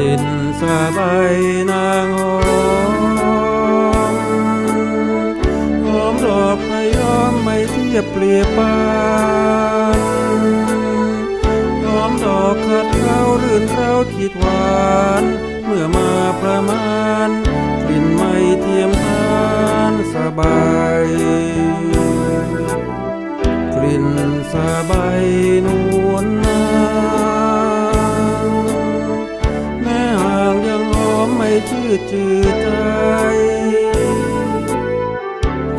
ลิ่นสางหอมหอมดอกพะยอมไม่เทียบเปรียบปานหอมดอกขัดเรารื่นเราคิดหวาน เมื่อมาประมาณกลิ่นไม่เทียมทานสบาย กลิ่นสบายน มไม่ชื่อจืดใจ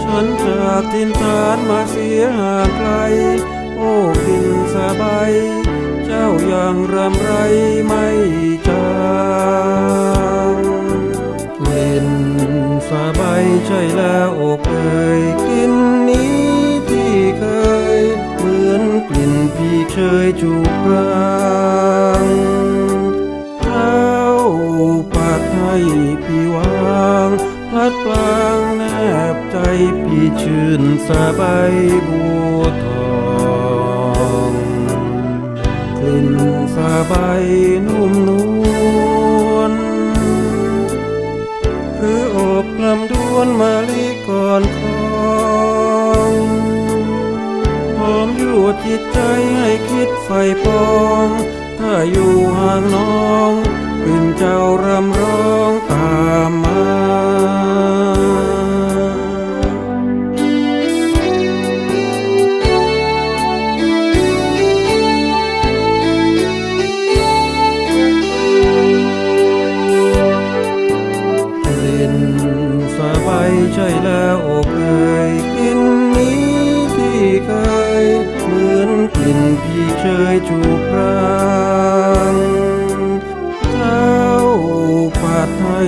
ฉันจากทินฐานมาเสียห่างไกล โอ้กลิ่นสบายเจ้าอยังรำไรไม่จางกลิ่นสบายใช่แล้วโอกเอ่ยกลิ่นนี้ที่เคย เหมือนกลิ่นพี่เคยจูบราง ให้พี่วางพลัดพลางแนบใจพี่ชื่นสบายบัวทองกลิ่นสบายนุ่มนวลคืออบลำดวนมาลีก่อนคองหอมอยู่จิตใจให้คิดไฟปอง ถ้าอยู่ห่างน้องกลิ่นเจ้ารำ กลิ่นสบายใช่แล้วโอกเอ่ยกลิ่นนี้ที่เคยเหมือนกลิ่นพี่เคยจูบรางเจ้าปัดให้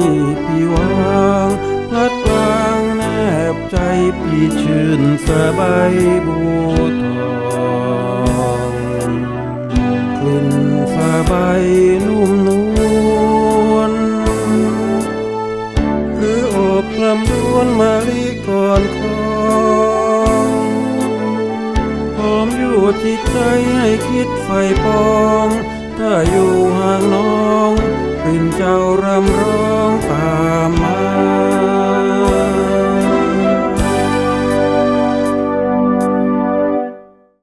พี่วางพลัดพลางแนบใจพี่ชื่นสบายบัวทอง อนคองหอมอยู่จิตใจให้คิดไฟปอง